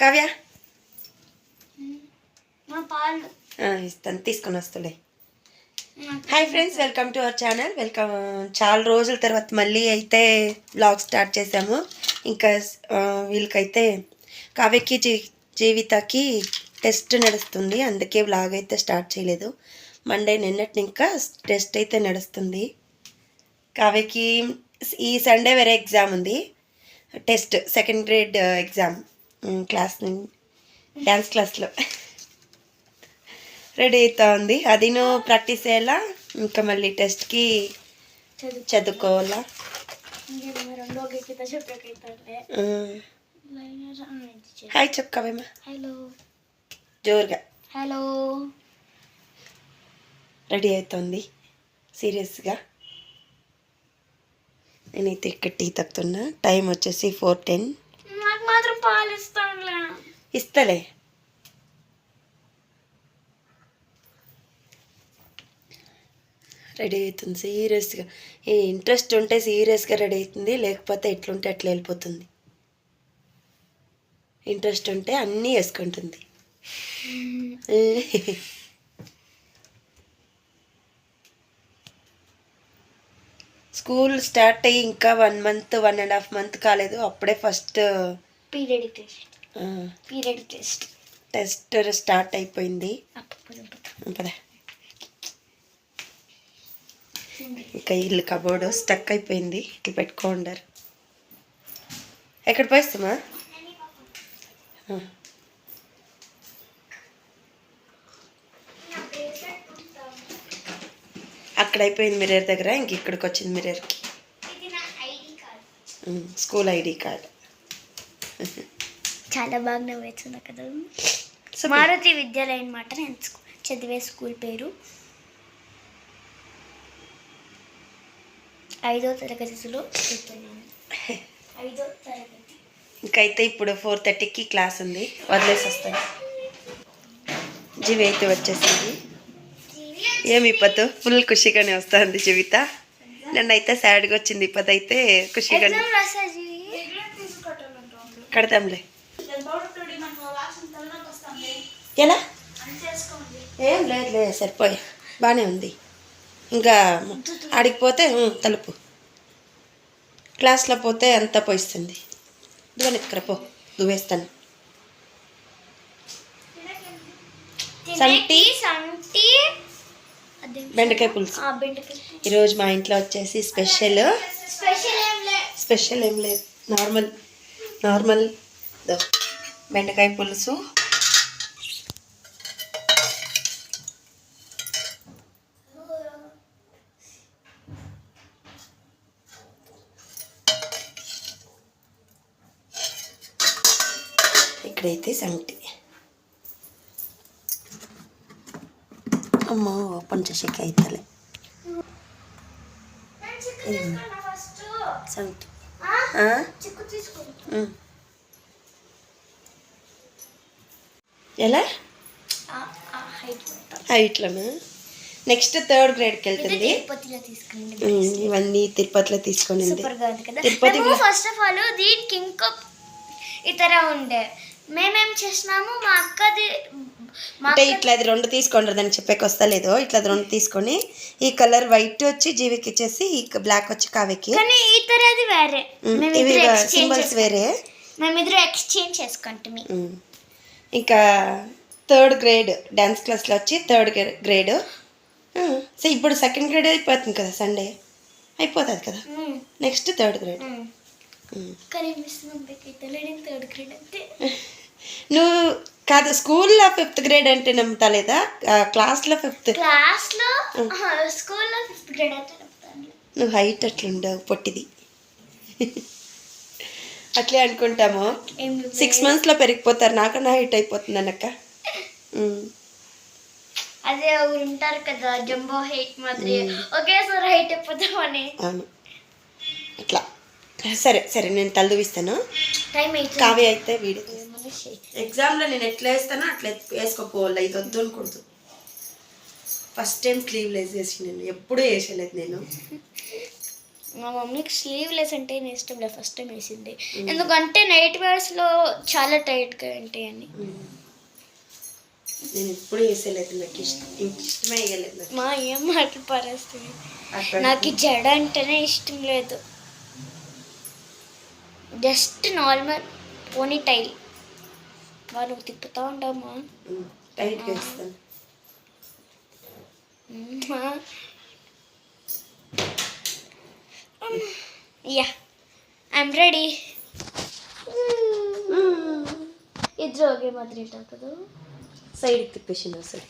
కావ్య ఇస్తాను తీసుకొని వస్తులే hi friends welcome to our channel welcome చాలా రోజుల తర్వాత మళ్ళీ అయితే బ్లాగ్ స్టార్ట్ చేసాము ఇంకా వీళ్ళకైతే కావ్యకి జీ జీవితకి టెస్ట్ నడుస్తుంది అందుకే బ్లాగ్ అయితే స్టార్ట్ చేయలేదు మండే నిన్నటి ఇంకా టెస్ట్ అయితే నడుస్తుంది కావ్యకి ఈ సండే వేరే ఎగ్జామ్ ఉంది test second grade exam class dance క్లాస్లో రెడీ అవుతా ఉంది. అది నువ్వు ప్రాక్టీస్ చేయాలా? ఇంకా మళ్ళీ టెస్ట్కి చదువు చదువుకోవాలా? హాయ్ చెప్పుకోవేమా హలో. జోరుగా. హలో. రెడీ అవుతుంది సీరియస్గా. నేనైతే ఇక్కడ టీ తక్కుతున్నా టైం వచ్చేసి ఫోర్ టెన్. పాలు ఇస్తానులే ఇస్తలే. రెడీ అవుతుంది సీరియస్గా. ఈ ఇంట్రెస్ట్ ఉంటే సీరియస్గా రెడీ అవుతుంది లేకపోతే ఎట్లుంటే అట్లా వెళ్ళిపోతుంది. ఇంట్రెస్ట్ ఉంటే అన్నీ వేసుకుంటుంది. స్కూల్ స్టార్ట్ అయ్యి ఇంకా one month one and half month కాలేదు. అప్పుడే first period test. Period test. Test start అయిపోయింది. పద ఇంకా ఇల్లు కబోర్డు స్టక్ అయిపోయింది. ఇట్లా పెట్టుకోండారు ఎక్కడ పోయిస్తామా? అక్కడ అయిపోయింది మిర్రర్ దగ్గర. ఇంక ఇక్కడికి వచ్చింది మిర్రర్కి. School ID card. చాలా బాగా నవ్వుతున్నా కదా. మారుతి విద్యాలయం అనమాట నేను చదివే స్కూల్ పేరు. ఐదో తరగతిలో. ఐదో తరగతి. ఇంకైతే ఇప్పుడు ఫోర్ థర్టీకి క్లాస్ ఉంది. వదిలేసి వస్తాను జీవి అయితే వచ్చేసింది. ఏమి ఇప్పతో ఫుల్ ఖుషిగానే వస్తుంది జీవిత. నన్నైతే సాడ్గా వచ్చింది. ఇప్పదైతే ఖుషిగానే కడతాంలే. ఎలా ఏం లేదు లేదు సరిపోయా. బాగానే ఉంది. ఇంకా ఆడికి పోతే తలుపు. క్లాస్లో పోతే అంతా పోయిస్తుంది. ఇదిగో ఇక్కడ పో. దువ్వేస్తాను సంటి? బెండకాయ పులుసు. ఈరోజు మా ఇంట్లో వచ్చేసి స్పెషల్. స్పెషల్ ఏం లేదు. నార్మల్ నార్మల్ బెండకాయ పులుసు. ఇక్కడైతే సంగటి అమ్మో ఓపెన్ చేసేకి సంగటి తీసుకుంటా ఉమ్. ఎలా? హైట్ హైట్లోనా? నెక్స్ట్ థర్డ్ గ్రేడ్కి వెళ్తుంది. ఇవన్నీ తిరుపతిలో తీసుకొని తిరుపతి ఫస్ట్ ఆఫ్ ఆల్ దీనికి ఇంకో ఇతర ఉండే. మేమేం చేసినాము? మా అక్కది అంటే ఇట్లా అది రెండు తీసుకోండి దానికి చెప్పేకి వస్తలేదు. ఇట్లా అది రెండు తీసుకొని ఈ కలర్ వైట్ వచ్చి జీవికి ఇచ్చేసి ఈ బ్లాక్ వచ్చి కావ్యకి. కానీ ఇతరది వేరే. ఇవి సింబల్స్ వేరే. మేమిద్దరు ఎక్స్చేంజ్ చేసుకుంటాం. ఇంకా థర్డ్ గ్రేడ్ డ్యాన్స్ క్లాస్లో వచ్చి థర్డ్ గ్రేడ్ సో ఇప్పుడు సెకండ్ గ్రేడ్ అయిపోతుంది కదా సండే అయిపోతుంది కదా? నెక్స్ట్ థర్డ్ గ్రేడ్ కానీ మిస్ థర్డ్ గ్రేడ్ అంతే. నువ్వు కాదు స్కూల్లో ఫిఫ్త్ గ్రేడ్ అంటే నమ్ముతాలేదా? క్లాస్లో ఫిఫ్త్? క్లాస్లో స్కూల్లో ఫిఫ్త్ గ్రేడ్ చెప్తాను నువ్వు హైట్ అట్లుండవు పొట్టిది. అట్లే అనుకుంటాము. సిక్స్ మంత్స్లో పెరిగిపోతారు నాకన్నా హైట్ అయిపోతుంది ఉమ్. అదే ఉంటారు కదా జంబో హైట్ మాదిరి. ఒకేసారి హైట్ అయిపోతామని. అవును. అట్లా. సరే సరే నేను తలదువిస్తాను. కావ్య అయితే వీడియో ఎగ్జామ్లో నేను ఎట్లా వేస్తానో అట్లా వేసుకోపోవాలి ఇది వద్దు అనకూడదు ఫస్ట్ టైం స్లీవ్ లెస్ వేసి నేను. ఎప్పుడూ వేసలేదు నేను. మా మమ్మీకి స్లీవ్లెస్ అంటే నేను ఇష్టం లేదు. ఫస్ట్ టైం వేసింది. ఎందుకంటే నైట్ వేర్స్లో చాలా టైట్గా ఉంటాయని నేను ఎప్పుడు వేసేలేదు. నాకు ఇష్టం ఇష్టమే వేయలేదు. మా ఏం మాట పరిస్థితి. అక్కడ నాకు జడ అంటేనే ఇష్టం లేదు. జస్ట్ నార్మల్ పోనీ టైల్ బా నువ్వు తిప్పుతా ఉండమ్మా ఉమ్, టైట్గా వేస్తాను యా ఐమ్ రెడీ ಇದ್ರ ಹೋಗಿ ಮಾತ್ರ ಇಟ್ ಹಾಕೋದು సైడ్ తిప్పేసిన సరే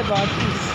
about this.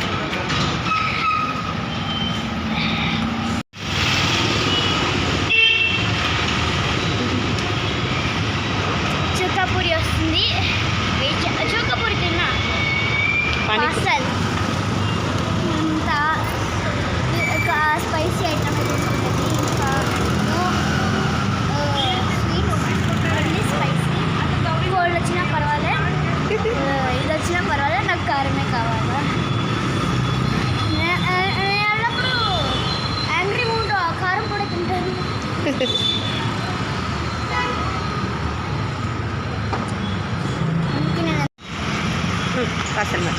అసలు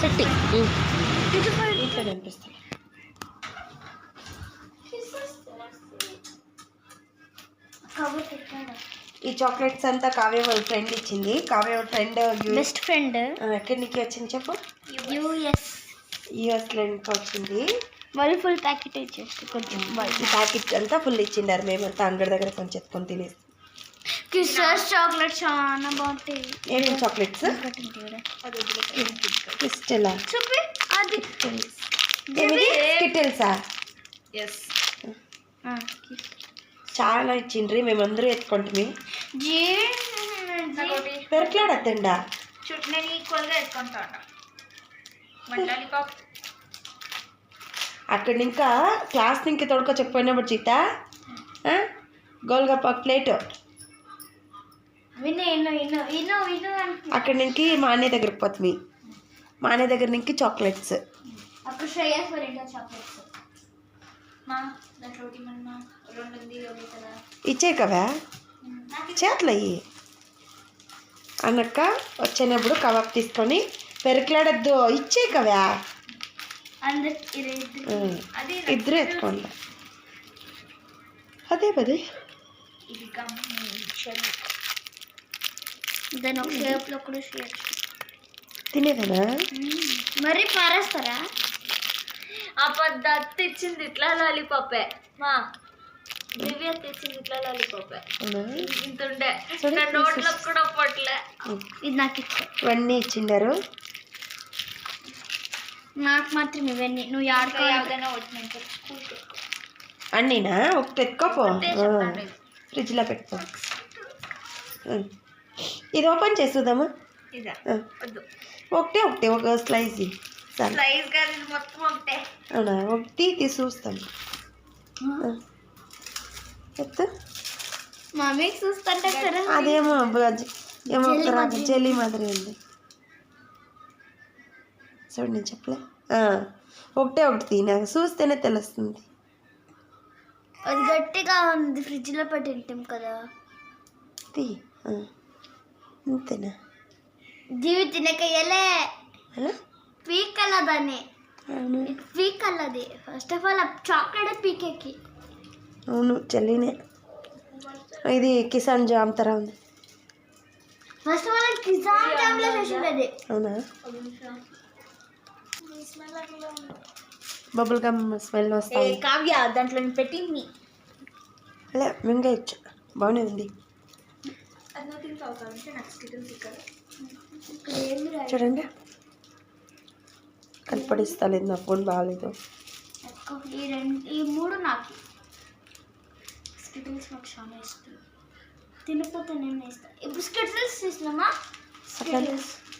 సెట్టి ఇంట్లో కనిపిస్తాయి ఈ చాక్లెట్స్ అంతా కావ్య వాళ్ళ ఫ్రెండ్ ఇచ్చింది. కావ్య వాళ్ళ ఫ్రెండ్ బెస్ట్ ఫ్రెండ్ ఎక్కడి నుంచి వచ్చింది చెప్పు? యూఎస్. యూఎస్ నుంచి వచ్చింది. వాళ్ళు ఫుల్ ప్యాకెట్ ఇచ్చేసి కొంచెం ఈ ప్యాకెట్ అంతా ఫుల్ ఇచ్చిండారు. మేమంతా అంగడి దగ్గర కొంచెం ఎత్తుకొని తినేసి. కిస్సర్స్ చాక్లెట్ చాలా బాగుంటాయి. ఏమేమి చాక్లెట్స్? క్రిస్టలా? చూపి అది. ఏమిటి స్కిటిల్సా? ఎస్ చాలా ఇచ్చిండ్రి మేమందరూ ఎత్తుకుంటుంది పెరట్లాడద్దండా నేను అక్కడ ఇంకా క్లాస్ ఇంకా చెప్పిపోయినా బట్ చీత గోల్గప్ప ప్లేట్. అక్కడ నుంచి మా అన్నయ్య దగ్గరికి పోతుంది మా అన్నయ్య దగ్గర నుంచి చాక్లెట్స్. అక్కడ చాక్లెట్స్ ఇచ్చే కదా చేతులు అయ్యి అన్నక్క వచ్చినప్పుడు కబాబ్ తీసుకొని పెరకలాడద్దు ఇచ్చే కదా ఇద్దరు. ఎత్తుకోండి. అదే పదే. ఇది దాని ఒక షేప్లో కూడా షేప్ తినేదనా? మరి పారేస్తారా? ఆ పద్ధతి ఇచ్చింది ఇట్లా లాలీపాపే. మా దివ్య తెచ్చింది ఇట్లా లాలీపాపే అవునా? ఇంత ఉండే. సరే, నా నోట్లో కూడా పట్లే ఉమ్. ఇది నాకు ఇచ్చే. ఇవన్నీ ఇచ్చిండారు? నాకు మాత్రం ఇవన్నీ. నువ్వు ఆడుకో అన్నీనా? ఒకటి ఎత్తుకోపో ఫ్రిడ్జ్లో పెట్టుకో. ఇది ఓపెన్ చేస్తుందామా ఇదా. ఆ. వద్దు. ఒకటే ఒకటే ఒక స్లైస్ అవునా? ఒకటి తీసి చూస్తాం. ఎత్తు. మమ్మీకి చూస్తుంటే అదేమో ఏమో రకం జెల్లీ మాదిరి ఉంది. చూడు నేను చెప్పలే. ఒకటే ఒకటి తీ నాకు చూస్తేనే తెలుస్తుంది. అది గట్టిగా ఉంది ఫ్రిడ్జ్లో పెట్టి తింటాం కదా. తీ. అంతేనా జీవి తినకయ్యలే అలా? పీకల దాన్ని అవును? పీకల్లది ఫస్ట్ ఆఫ్ ఆల్ చాక్లెట్ పీకేకి. అవును చెల్లినే. ఇది కిసాన్ జామ్ తర ఉంది. ఫస్ట్ చేసింది అవునా? బబుల్ గమ్ స్మెల్ వస్తాయి కావ్య దాంట్లో అలా మింగేయచ్చు బాగానే ఉంది. చూడండి. కనపడిస్తలేదు నా ఫోన్ బాగాలేదు. ఈ రెండు ఈ మూడు నాకు. స్కిటిల్స్ నాకు చాలా ఇష్టం. తినిపోతే నేను ఇస్తాను ఇప్పుడు స్కిటిల్స్ అట్లా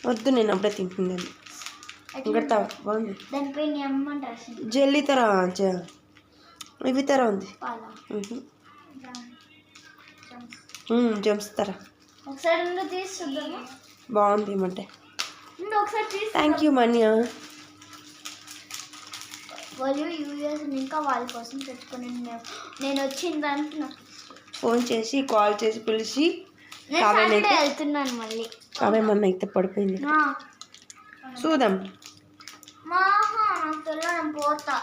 వద్దు నేను అప్పుడే తింటున్నాను ఇంకట బాగుంది. అమ్మంట రాసింది. జెల్లీ తర ఇవి తర ఉంది. జమ్స్. తర. ఒకసారి నుండి తీసి చూద్దామా? బాగుంది ఏమంటే ఒకసారి థ్యాంక్ యూ మన్యా. వాళ్ళు యూఎస్ ఇంకా వాళ్ళ కోసం తెచ్చుకొని నేను నేను వచ్చిన దానికి నాకు ఫోన్ చేసి కాల్ చేసి పిలిచి వెళ్తున్నాను మళ్ళీ. కావ్య మమ్మీ అయితే పడిపోయింది. మా చూద్దాం. పోతా.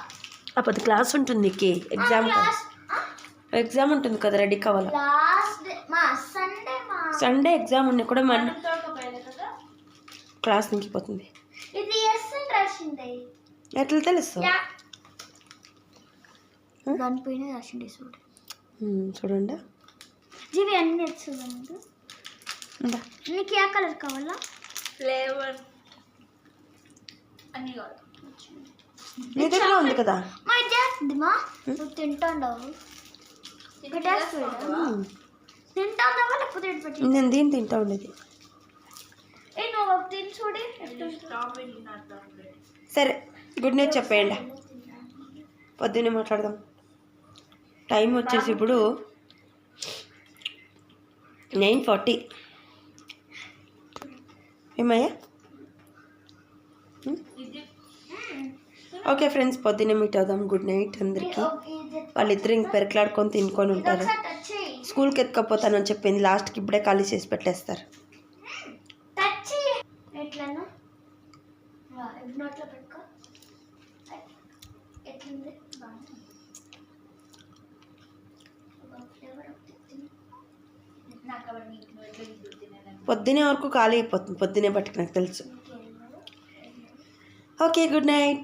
అప్పుడు క్లాస్ ఉంటుంది నీకు ఎగ్జామ్ క్లాస్ ఎగ్జామ్ ఉంటుంది కదా రెడీ కావాలా? లాస్ట్ డే మా సండే మా. సండే ఎగ్జామ్ ఉన్నా కూడా మన క్లాస్ అని రాసింది. ఎట్లా తెలుసు? దానిపైన రాసింది చూడు చూడండి. జీవి అన్ని చూడండి ఇందా. నీకు ఏ కలర్ కావాలా? ఫ్లేవర్. అన్ని కావాలి. నీ దగ్గర ఉంది కదా? మా చేస్తుంది మా. నువ్వు తింటాండవు. తింటాందావా లేకపోతే నేను దీన్ని తింటా ఉండేది. ఏ నువ్వు తిని చూడి సరే గుడ్ నైట్ చెప్పేయండి. పొద్దున్నే మాట్లాడదాం. టైం వచ్చేసి ఇప్పుడు నైన్ ఫార్టీ. ఏమయ్యా? ఓకే ఫ్రెండ్స్ పొద్దున్నే మీట్ అవుదాం. గుడ్ నైట్ అందరికీ. వాళ్ళిద్దరు ఇంక పెరకలాడుకొని తినుకొని ఉంటారు. స్కూల్కి ఎత్తుకపోతానని చెప్పింది. లాస్ట్కి ఇప్పుడే ఖాళీ చేసి పెట్టేస్తారు. ఎట్లను నోట్లో పెట్టుకో. ఎట్లుంది బాగుంది ఒక ఫ్లేవర్ ఒకటి తిను. నాకు అవన్నీ నువ్వు ఎట్లా తిన్నాను పొద్దునే వరకు ఖాళీ అయిపోతుంది పొద్దునే బట్టి నాకు తెలుసు. Okay good night